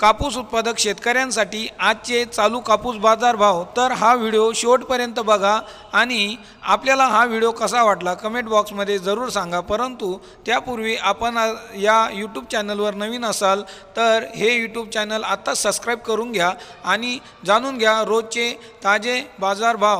कापूस उत्पादक शेतकऱ्यांसाठी आजचे चालू कापूस बाजार भाव. तर हा व्हिडिओ शेवटपर्यंत बघा आणि आपल्याला हा व्हिडिओ कसा वाटला कमेंट बॉक्समध्ये जरूर सांगा. परंतु त्यापूर्वी आपण या यूट्यूब चॅनलवर नवीन असाल तर हे यूट्यूब चॅनल आत्ताच सबस्क्राईब करून घ्या आणि जाणून घ्या रोजचे ताजे बाजारभाव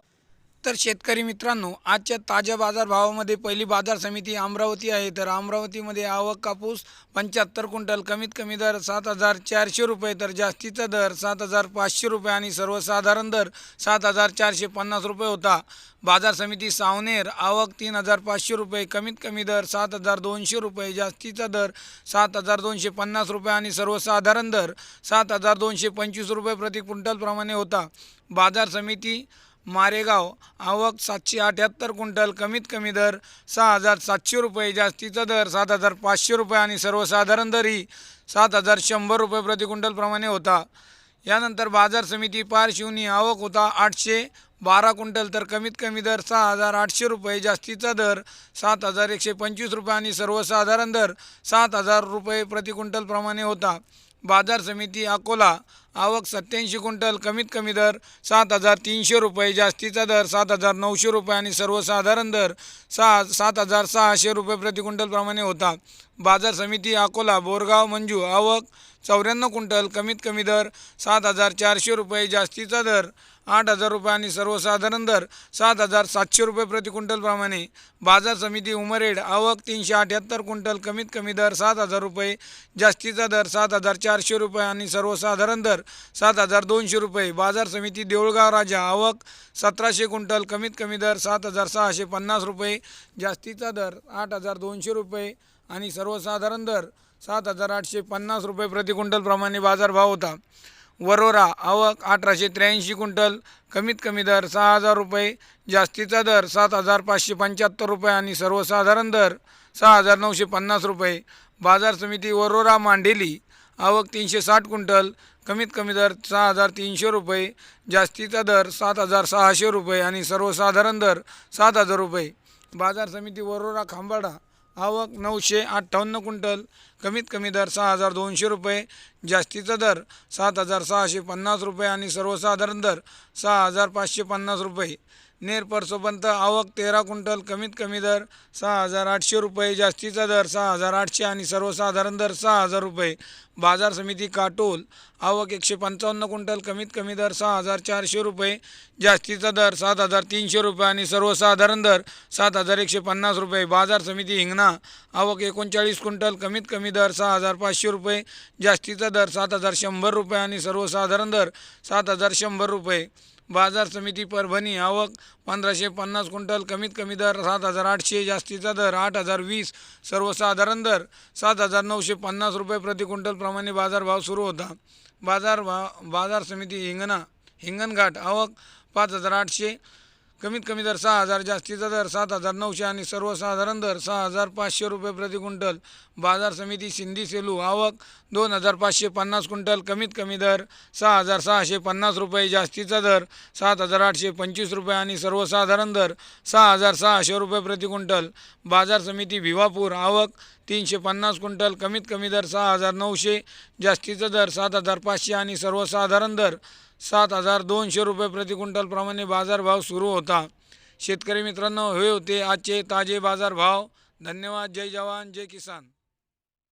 तर शेतकरी मित्रांनो आजच्या ताज्या बाजारभावामध्ये पहिली बाजार समिती अमरावती आहे. तर अमरावतीमध्ये आवक कापूस पंच्याहत्तर क्विंटल कमीत कमी दर सात हजार चारशे रुपये तर जास्तीचा दर सात हजार पाचशे रुपये आणि सर्वसाधारण दर सात हजार चारशे पन्नास रुपये होता. बाजार समिती सावनेर आवक तीन हजार पाचशे रुपये कमीत कमी दर सात हजार दोनशे रुपये जास्तीचा दर सात हजार दोनशे पन्नास रुपये आणि सर्वसाधारण दर सात हजार दोनशे पंचवीस रुपये प्रति क्विंटलप्रमाणे होता. बाजार समिती मारेगाव आवक सातशे अठ्याहत्तर क्विंटल कमीत कमी दर सहा हजार सातशे रुपये जास्तीचा दर सात हजार पाचशे रुपये आणि सर्वसाधारण दर ही सात हजार शंभर रुपये प्रति क्विंटलप्रमाणे होता. यानंतर बाजार समिती पार शिवनी आवक होता आठशे बारा क्विंटल तर कमीत कमी दर सहा हजार आठशे रुपये जास्तीचा दर सात हजार एकशे पंचवीस रुपये आणि सर्वसाधारण दर सात हजार रुपये प्रति क्विंटलप्रमाणे होता. बाजार समिती अकोला आवक सत्याऐंशी क्विंटल कमीत कमी दर सात हजार तीनशे रुपये जास्तीचा दर सात हजार नऊशे रुपये आणि सर्वसाधारण दर सहा सात हजार सहाशे रुपये प्रति क्विंटलप्रमाणे होता. बाजार समिती अकोला बोरगाव मंजू आवक चौऱ्याण्णव क्विंटल कमीत कमी दर सात हजार चारशे रुपये जास्तीचा दर आठ हजार रुपये आणि सर्वसाधारण दर सात हजार सातशे रुपये प्रति क्विंटलप्रमाणे बाजार समिती उमरेड आवक तीनशे अठ्याहत्तर क्विंटल कमीत कमी दर सात हजार रुपये जास्तीचा दर सात हजार चारशे रुपये आणि सर्वसाधारण दर सात हजार दोनशे रुपये. बाजार समिती देऊळगाव राजा. आवक सतराशे क्विंटल. कमीत कमी दर सात हजार सहाशे पन्नास रुपये. जास्तीचा दर आठ हजार दोनशे रुपये. आणि सर्वसाधारण दर सात हजार आठशे पन्नास रुपये प्रति क्विंटलप्रमाणे बाजारभाव होता. वरोरा. आवक अठराशे त्र्याऐंशी क्विंटल. कमीत कमी दर सहा हजार रुपये. जास्तीचा दर सात हजार पाचशे पंच्याहत्तर रुपये. आणि सर्वसाधारण दर सहा हजार नऊशे पन्नास रुपये. बाजार समिती वरोरा मांडेली आवक तीनशे साठ क्विंटल. कमीत कमी दर सहा हजार तीनशे रुपये जास्तीचा दर सात हजार सहाशे रुपये आणि सर्वसाधारण दर सात हजार रुपये. बाजार समिती वरोरा खांबाडा आवक नऊशे अठ्ठावन्न क्विंटल कमीत कमी दर सहा हजार दोनशे रुपये जास्तीचा दर सात हजार सहाशे पन्नास रुपये आणि सर्वसाधारण दर सहा हजार पाचशे पन्नास रुपये. नेर परसोपंत आवक तेरा क्विंटल कमीत कमी दर सहा हजार आठशे रुपये जास्तीचा दर सहा हजार आठशे आणि सर्वसाधारण दर सहा हजार रुपये. बाजार समिती काटोल आवक एकशे पंचावन्न क्विंटल कमीत कमी दर सहा हजार चारशे रुपये जास्तीचा दर सात हजार तीनशे रुपये आणि सर्वसाधारण दर सात हजार एकशे पन्नास रुपये. बाजार समिती हिंगणा आवक एकोणचाळीस क्विंटल कमीत कमी दर सहा हजार पाचशे रुपये जास्तीचा दर सात हजार शंभर रुपये आणि सर्वसाधारण दर सात हजार शंभर रुपये. बाजार समिती परभणी. आवक पंधराशे पन्नास क्विंटल कमीत कमी दर सात हजार आठशे जास्तीचा दर आठ हजार वीस सर्वसाधारण दर सात हजार नऊशे पन्नास रुपये प्रति क्विंटलप्रमाणे बाजारभाव सुरू होता. बाजार भा बाजार समिती हिंगणा हिंगणघाट आवक पाच हजार आठशे कमीत कमी दर सहा हजार जास्तीचा दर सात हजार नऊशे आणि सर्वसाधारण दर सहा हजार पाचशे रुपये प्रति क्विंटल. बाजार समिती सिंधी सेलू आवक दोन हजार पाचशे पन्नास क्विंटल कमीत कमी दर सहा हजार सहाशे पन्नास रुपये जास्तीचा दर सात हजार आठशे पंचवीस रुपये आणि सर्वसाधारण दर सहा हजार सहाशे रुपये प्रति क्विंटल. बाजार समिती भिवापूर आवक तीनशे पन्नास क्विंटल कमीत कमी दर सहा हजार नऊशे जास्तीचा दर सात हजार पाचशे आणि सर्वसाधारण दर सात हजार दोनशे रुपये प्रति क्विंटलप्रमाणे बाजारभाव सुरू होता. शेतकरी मित्रांनो हे होते आजचे ताजे बाजारभाव. धन्यवाद. जय जवान जय किसान.